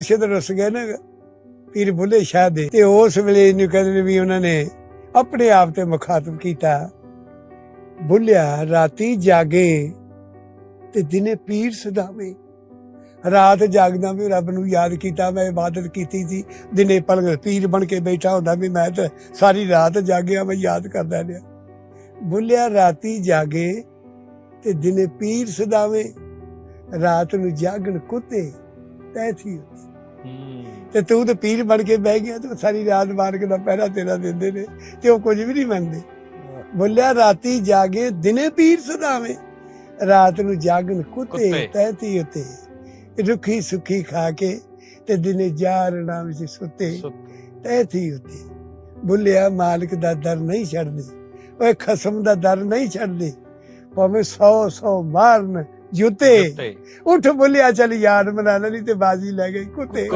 ਸਿੱਧ ਰੁੱਸ ਗਏ ਨਾ, ਪੀਰ ਬੁੱਲੇ ਸ਼ਾਹ ਦੇ। ਤੇ ਉਸ ਵੇਲੇ ਇਹਨੂੰ ਕਹਿੰਦੇ ਵੀ ਉਹਨਾਂ ਨੇ ਆਪਣੇ ਆਪ ਤੇ ਮੁਖਾਤਬ ਕੀਤਾ। ਬੁੱਲਿਆ, ਰਾਤੀ ਜਾਗੇ ਤੇ ਦਿਨੇ ਪੀਰ ਸਦਾਵੇ। ਰਾਤ ਜਾਗਦਾ ਵੀ ਰੱਬ ਨੂੰ ਯਾਦ ਕੀਤਾ, ਮੈਂ ਇਬਾਦਤ ਕੀਤੀ ਸੀ। ਦਿਨੇ ਪਲਗ ਪੀਰ ਬਣ ਕੇ ਬੈਠਾ ਹੁੰਦਾ ਵੀ ਮੈਂ ਤਾਂ ਸਾਰੀ ਰਾਤ ਜਾਗਿਆ, ਮੈਂ ਯਾਦ ਕਰਦਾ ਰਿਹਾ। ਬੁੱਲਿਆ, ਰਾਤੀ ਜਾਗੇ ਤੇ ਦਿਨੇ ਪੀਰ ਸਦਾਵੇ। ਰਾਤ ਨੂੰ ਜਾਗਣ ਕੁੱਤੇ ਤੈਥੀ ਹੂੰ। ਤੇ ਤੂੰ ਤੇ ਪੀਰ ਬਣ ਕੇ ਬਹਿ ਗਿਆ ਤੇ ਸਾਰੀ ਰਾਤ ਮਾਰ ਕੇ ਦਾ ਪਹਿਰਾ ਤੇਰਾ ਦਿੰਦੇ ਨੇ ਤੇ ਉਹ ਕੁਝ ਵੀ ਨਹੀਂ ਮੰਨਦੇ। ਬੋਲਿਆ ਰਾਤੀ ਜਾਗੇ ਦਿਨੇ ਪੀਰ ਸਦਾਵੇਂ। ਰਾਤ ਨੂੰ ਜਾਗਣ ਕੁੱਤੇ ਕੁੱਤੇ। ਤੈਤੀ ਉਤੇ। ਰੁੱਖੀ ਸੁੱਖੀ ਖਾ ਕੇ ਤੇ ਦਿਨੇ ਜਾਰਣਾ ਵਿੱਚ ਸੁੱਤੇ। ਤੈਤੀ ਉਤੇ। ਬੁੱਲਿਆ ਮਾਲਕ ਦਾ ਦਰ ਨਹੀਂ ਛੱਡਦੇ। ਓਏ ਖਸਮ ਦਾ ਦਰ ਨਹੀਂ ਛੱਡਦੇ। ਭਾਵੇਂ 100 100 ਮਾਰਨ ਜੁੱਤੇ ਉੱਠ ਬੁੱਲਿਆ ਚੱਲ ਯਾਰ ਮਨਾ ਲੈਣੀ ਤੇ ਬਾਜੀ ਲੈ ਗਈ ਕੁੱਤੇ।